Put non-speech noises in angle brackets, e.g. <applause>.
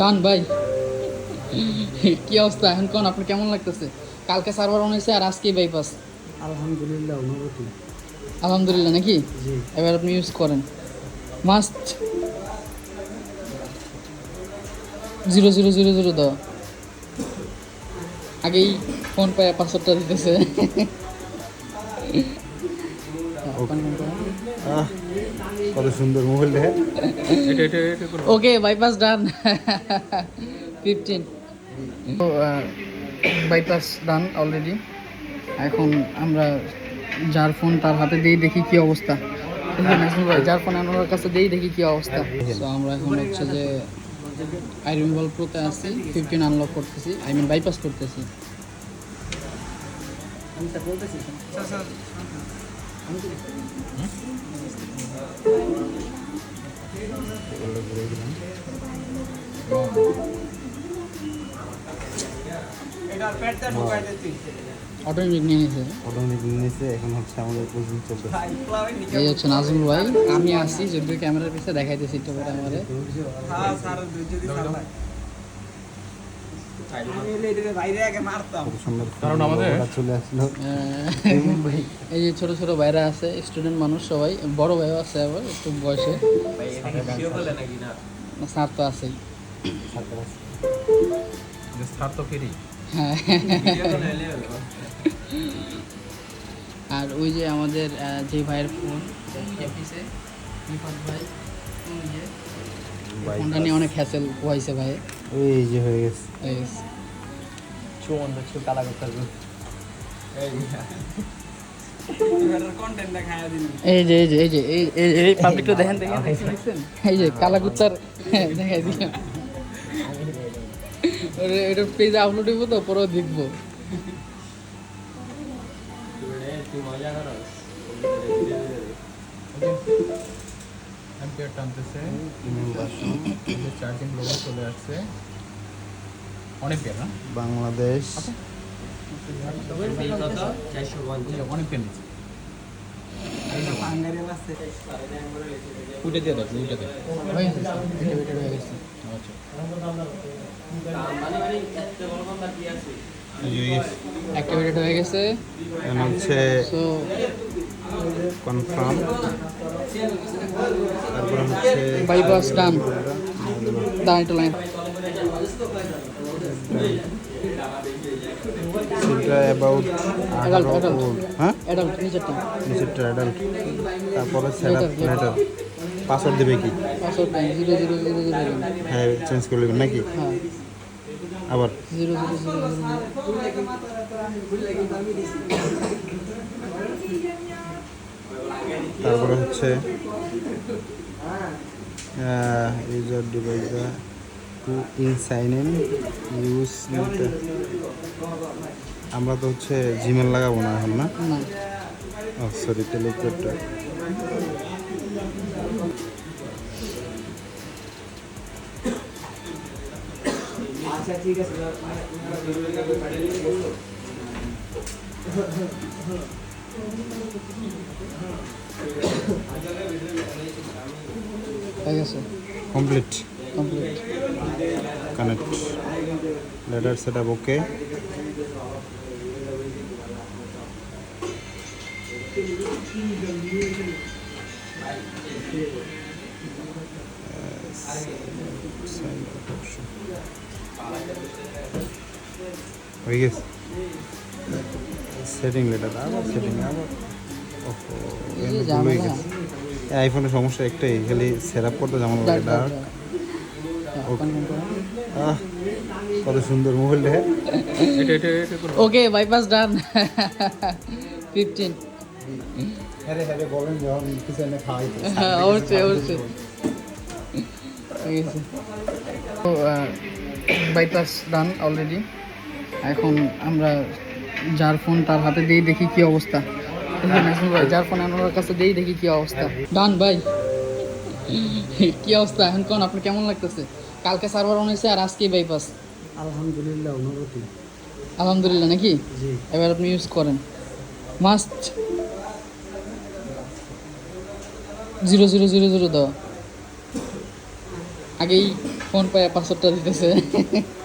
ডান ভাই। কি অবস্থা? এখন কোন আপনার কেমন লাগতেছে? কালকে সার্ভার অন হয়েছে আর আজকে বাইপাস আলহামদুলিল্লাহ অনুভূতি আলহামদুলিল্লাহ নাকি? এবার আপনি ইউজ করেন। Must zero zero zero zero দাও। আগেই ফোন পায় পাসওয়ার্ডটা দিতেছে। কত সুন্দর মোবাইল দেখে okay bypass done fifteen bypass done already এখন আমরা যার ফোন তার হাতে দিয়ে দেখি কি অবস্থা। ভাই, যার ফোন আমার কাছে দিয়ে দেখি কি অবস্থা। তো আমরা এখন হচ্ছে যে আইরিন বল প্রোতে আছি ফিফটিন আনলক করতেছি আই মিন বাইপাস করতেছি। অটোমেটিক নিয়ে অটোমেটিক এখন হচ্ছে আমাদের কোচিং চলছে এই হচ্ছে নাজমুল ভাই আমি আসি যদি ক্যামেরার পিছনে দেখাইতেছি একটু পরে আমাদের। সুন্দর এই যে ছোট ছোট ভাইরা আছে স্টুডেন্ট মানুষ সবাই, বড় ভাইও আছে আবার, একটু বয়সে। স্যার তো আছেই। হ্যাঁ। আর ওই যে আমাদের যে ভাইয়ের ফোন ভাই ফোনটা নিয়ে অনেক হ্যাসেল হয়েছে ভাই এই যে হয়ে গেছে। এই যে। এই যে। এই যে এই এই- এই পাবলিকটা দেখেন দেখেন এই যে কালাকুত্তার দেখাই দিলাম। এটা পেজে আপলোড হইব তো পরেও দেখব। অ্যাম্পিয়ার টানতেছে। চার্জিং লোগো চলে আসছে। অনেক পেয়ার না বাংলাদেশ। অনেক দিয়ে দেখ দেখ হয়ে গেছে। এটা এটা হয়ে গেছে। আচ্ছা। অ্যাক্টিভেটেড হয়ে গেছে। হচ্ছে সো কনফার্ম তারপরে হচ্ছে বাইপাস ডান দাঁড়ান একটু লাইন সেটা অ্যাবাউট হ্যাঁ? অ্যাডাল্ট নিচেরটা নিচেরটা অ্যাডাল্ট তারপরে set up Later, later. Later password দেবে কি? পাসওয়ার্ডটা জিরো জিরো জিরো জিরো হ্যাঁ চেঞ্জ করে নেবেন নাকি? হ্যাঁ। আবার? জিরো জিরো জিরো তারপরে হচ্ছে user device to in sign in use আমরা তো হচ্ছে জিমেল লাগাবো না এখন না? সরি টেলিগ্রাফটা হয়ে গেছে complete complete connect later set up okay হয়ে গেছে সেটিং লেটার আবার সেটিং আবার ওহো এই যে এখানে ভুল ঝামেলা। গেছে। আইফোনের সমস্যা একটাই খালি সেট আপ করতে যেমন লাগে ডার্ক কত সুন্দর mobile okay bypass done fifteen হ্যাঁ বলেন যখন কিছু এনে খাওয়াইতে অবশ্যই অবশ্যই। গেছে তো। বাইপাস ডান অলরেডি এখন আমরা যার ফোন তার হাতে দিয়ে দেখি কি অবস্থা। ভাই, <laughs> যার ফোন আমার কাছে দিয়ে দেখি কি অবস্থা। ডান ভাই। <laughs> কি অবস্থা? এখন কোন আপনার কেমন লাগতেছে? কালকে সার্ভার অন হয়েছে আর আজকে বাইপাস আলহামদুলিল্লাহ অনুভূতি। আলহামদুলিল্লাহ নাকি? এবার আপনি ইউজ করেন। Must zero zero zero zero দাও। আগেই ফোন পায় পাসওয়ার্ডটা দিতেছে। <laughs>